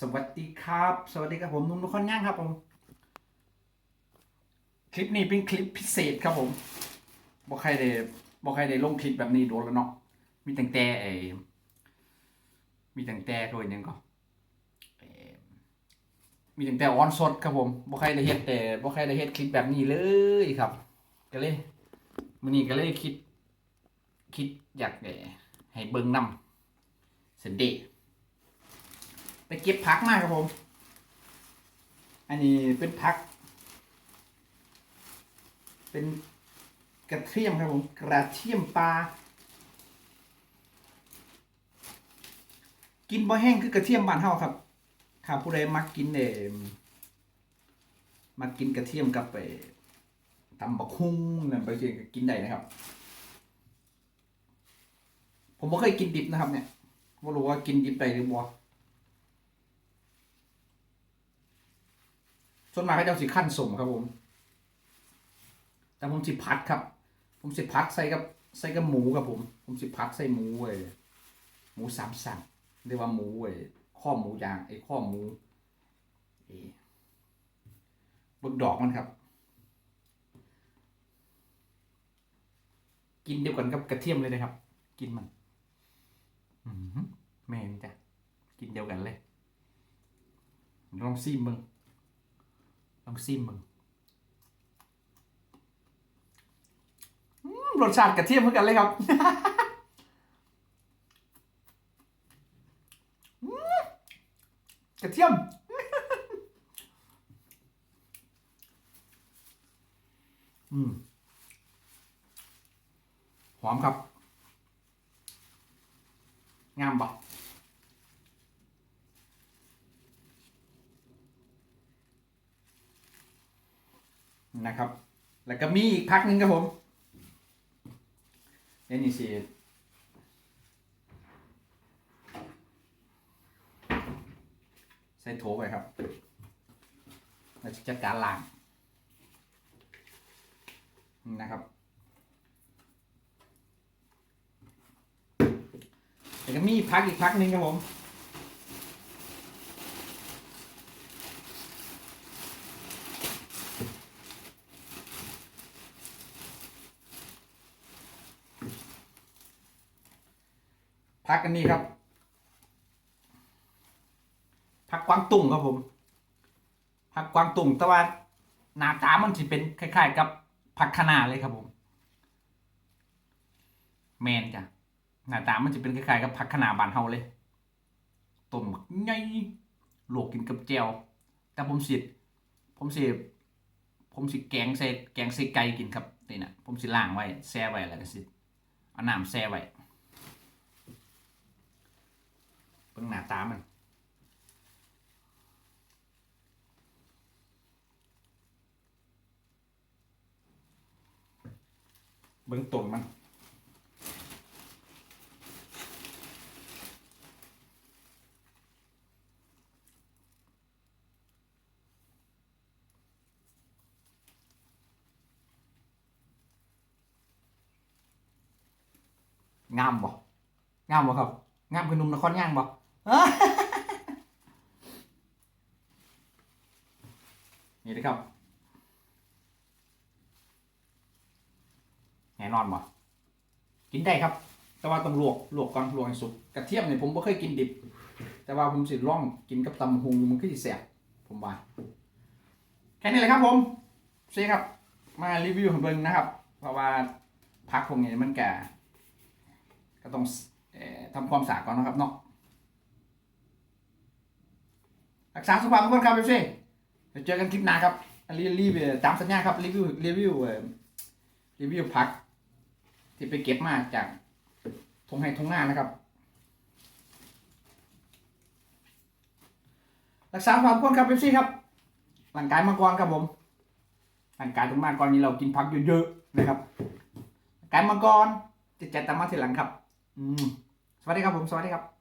สวัสดีครับ สวัสดีครับผมนุ่มทุกคนย่างครับผม คลิปนี้เป็นคลิปพิเศษครับผมบอกใครได้บอกใครได้ลงคลิปแบบนี้โดนแล้วเนาะมีแตั้งแต่ไอ้มีแตั้งแต่โดยยังก็มีแตั้งแต่ออนสดครับผมบอกใครได้เฮ็ดแต่บอกใครได้เฮ็ดคลิปแบบนี้เลยครับ ก็เลยมื้อนี้ก็เลยคิด คิดอยากเอ่ให้เบิ่งนำเสนเด ไปเก็บผักมาครับผม อันนี้เป็นผัก เป็นกระเทียมครับผมกระเทียมปลากินบ่แห้งคือกระเทียมบ้านเฮาครับถ้าผู้ใดมักกินเอ่มักกินกระเทียมกับไปตำบักฮุ่งนั่นไปเจก็กินได้นะครับ ผมบ่เคยกินดิบนะครับ เนี่ยบ่รู้ว่ากินดิบได้หรือบ่ ส่วนมากเขาจะเอาสิขั้นสมครับผม แต่ผมสิพัดครับ ผมสิพัดใส่กับใส่กับหมูครับผม ผมสิพัดใส่หมูเว้ยหมูสามสั่งเรียกว่าหมูเว้ยข้อหมูย่างไอ้ข้อหมูเอ้เบิกดอกมันครับ กินเดียวกันกับกระเทียมเลยนะครับ กินมันอืมแม่นจ้ะกินเดียวกันเลยลองซีมมึง องซิมมึงรสชาติกระเทียมเหมือนกันเลยครับกระเทียมอืมหอมครับ งามปะ นะครับ แล้วก็มีอีกพักหนึ่งครับผมเอ็นี่สิใส่โถไปครับแล้วจะจัดการล้างนะครับแล้วก็มีพักอีกพักหนึ่งครับผม พักกันนี่ครับพักกวางตุ้งครับผมพักกวางตุ้งแต่ว่าหน้าตามันสิเป็นคล้าย ๆ กับผักคะน้าเลยครับผม แมนจ้ะหน้าตามันจะเป็นคล้ายๆกับผักคะน้าบานเฮาเลยต้มใหญ่ลวกกินกับแจวแต่ผมสิผมสิผมสิแกงใส่แกงใส่ไก่กินครับนี่นะผมสิล้างไว้แช่ไว้แล้วก็สิเอาน้ำแช่ไว้ เบิ่งหน้าตามัน เบิ่งต้นมันงามบ่งามบ่ครับ งามคือหนุ่มนครย่างบ่ นี่นะครับแน่นอนบ่กินได้ครับ แต่ว่าต้องลวกลวกก่อนลวกให้สุกกระเทียมเนี่ยผมไม่เคยกินดิบ แต่ว่าผมสิลองกินกับตำหุงมันคือสิแซ่บผมว่าแค่นี้เลยครับผมเซ่ครับ มารีวิวของเบิงนะครับ เพราะว่าพักพวกนี้มันแก่ก็ต้องออทำความสะอาดก่อนนะครับเนาะ รักษาสุขภาพทุกคนครับพี่เซ่เดี๋ยวเจอกันคลิปหน้าครับรีรีวิวตามสัญญาครับรีวิวรีวิวรีวิวพัก ที่ไปเก็บมาจากทงไห้ทงหน้านะครับ รักษาความทุกคนครับพี่เซ่ครับร่างกายมาก่อนครับผมร่างกายต้องมาก่อนนี้เรากินพักเยอะๆนะครับร่างกายมาก่อนจิตใจตามมาทีหลังครับ อืมสวัสดีครับผม สวัสดีครับ